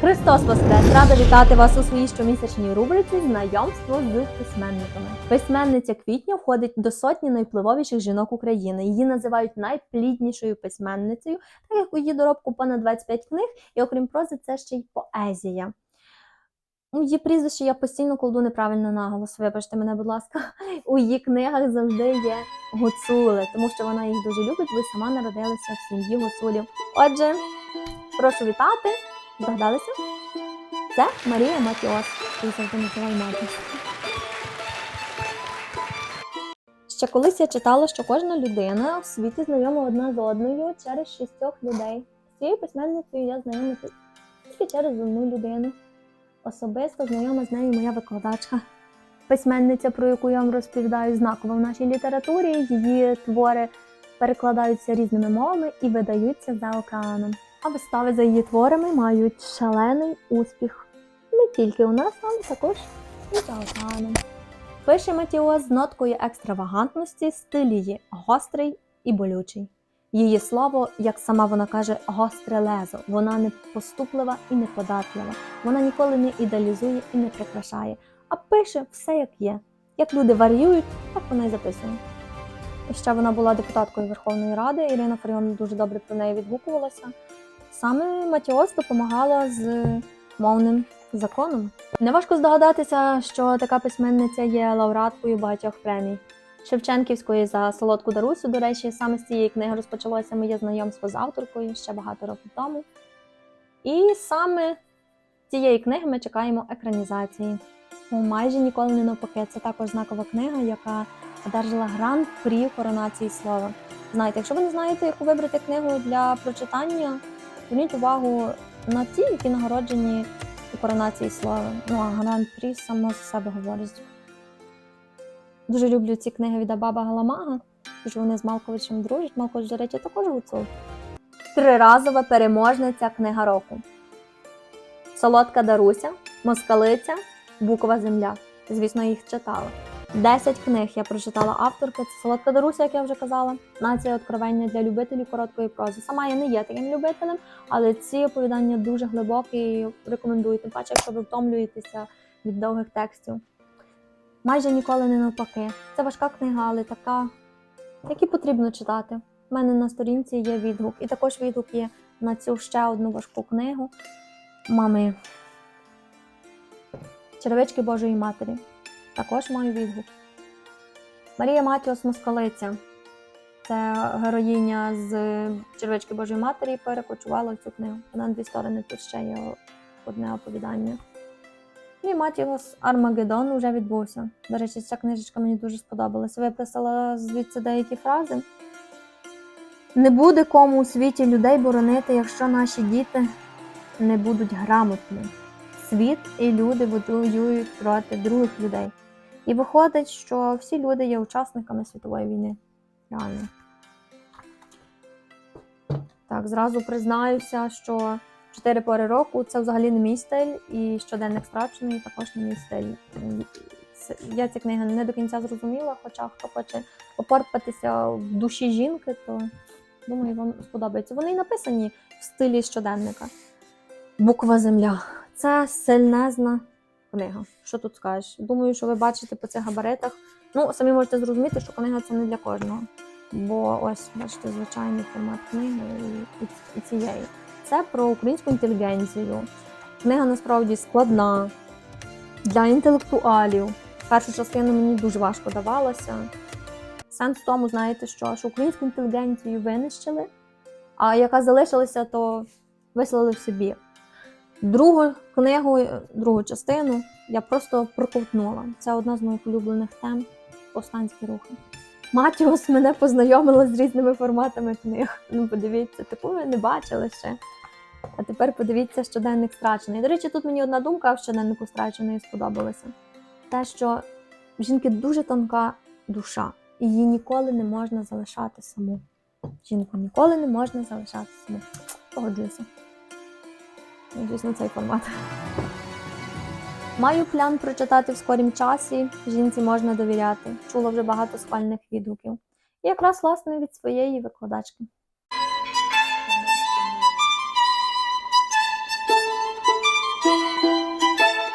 Христос Воскрес! Рада вітати вас у своїй щомісячній рубриці Знайомство з письменниками. Письменниця квітня входить до сотні найвпливовіших жінок України. Її називають найпліднішою письменницею, так як у її доробку понад 25 книг, і окрім прози, це ще й поезія. У її прізвище я постійно кладу неправильно наголос. Вибачте мене, будь ласка. У її книгах завжди є гуцули, тому що вона їх дуже любить, бо сама народилася в сім'ї гуцулів. Отже, прошу вітати. Здогадалися? Це Марія Матіос. Я завжди називаю Матіос. Ще колись я читала, що кожна людина в світі знайома одна з одною через шістьох людей. З цією письменницею я знайома тільки через одну людину. Особисто знайома з нею моя викладачка. Письменниця, про яку я вам розповідаю, знакова в нашій літературі. Її твори перекладаються різними мовами і видаються за океаном. А вистави за її творами мають шалений успіх не тільки у нас, але також і за океаном. Пише Матіос з ноткою екстравагантності, стиль її гострий і болючий. Її слово, як сама вона каже, гостре лезо. Вона не поступлива і не податлива. Вона ніколи не ідеалізує і не прикрашає, а пише все як є. Як люди варіюють, так вона й записує. І ще вона була депутаткою Верховної Ради. Ірина Фаріон дуже добре про неї відгукувалася. Саме Матіос допомагала з мовним законом. Неважко здогадатися, що така письменниця є лауреаткою багатьох премій. Шевченківської за солодку Дарусю, до речі, саме з цієї книги розпочалося моє знайомство з авторкою ще багато років тому. І саме цієї книги ми чекаємо екранізації. Ну, майже ніколи не навпаки. Це також знакова книга, яка одержала гран-прі коронації слова. Знаєте, якщо ви не знаєте, яку вибрати книгу для прочитання, зверніть увагу на ті, які нагороджені у коронації слова. Ну а гран-прі само за себе говорить. Дуже люблю ці книги від Абаба Галамага, що вони з Малковичем дружать. Малкович, до речі, також гуцул. Триразова переможниця книга року. Солодка Даруся, Москалиця, Букова земля. Звісно, їх читала. Десять книг я прочитала авторки. Це Солодка Даруся, як я вже казала. Нація откровення для любителів короткої прози. Сама я не є таким любителем, але ці оповідання дуже глибокі і рекомендую. Тим паче, якщо ви втомлюєтеся від довгих текстів. Майже ніколи не навпаки. Це важка книга, але така, які потрібно читати. У мене на сторінці є відгук. І також відгук є на цю ще одну важку книгу мами Черевички Божої Матері. Також маю відгук. Марія Матіос Москалиця. Це героїня з Червички Божої Матері перекочувала цю книгу. Вона на дві сторони тут ще є одне оповідання. І Матіос Армагеддон вже відбувся. До речі, ця книжечка мені дуже сподобалася. Виписала звідси деякі фрази. Не буде кому у світі людей боронити, якщо наші діти не будуть грамотні. Світ і люди воюють проти других людей. І виходить, що всі люди є учасниками світової війни. Реально. Так, зразу признаюся, що чотири пори року це взагалі не мій стиль, і щоденник страчений також не мій стиль. Я ці книги не до кінця зрозуміла, хоча хто хоче попорпатися в душі жінки, то думаю, вам сподобається. Вони написані в стилі щоденника. Буква Земля. Це сильнезна книга. Що тут скажеш? Думаю, що ви бачите по цих габаритах. Ну, самі можете зрозуміти, що книга це не для кожного. Бо ось, бачите, звичайний формат книги і, і, і цієї. Це про українську інтелігенцію. Книга насправді складна для інтелектуалів. Першу частину мені дуже важко давалося. Сенс в тому, знаєте, що, що українську інтелігенцію винищили, а яка залишилася, то вислали в собі. Другу книгу, е, другу частину я просто проковтнула. Це одна з моїх улюблених тем повстанські рухи. Матіос мене познайомила з різними форматами книг. Ну, подивіться, таку ви не бачили ще. А тепер подивіться щоденник страчений. До речі, тут мені одна думка в щоденнику страченої сподобалася. Те, що в жінки дуже тонка душа, і її ніколи не можна залишати саму. Жінку ніколи не можна залишати саму. Погоджуюся. Ну, Звісно, цей формат. Маю план прочитати в скорім часі. Жінці можна довіряти. Чула вже багато схвальних відгуків. І якраз власне від своєї викладачки.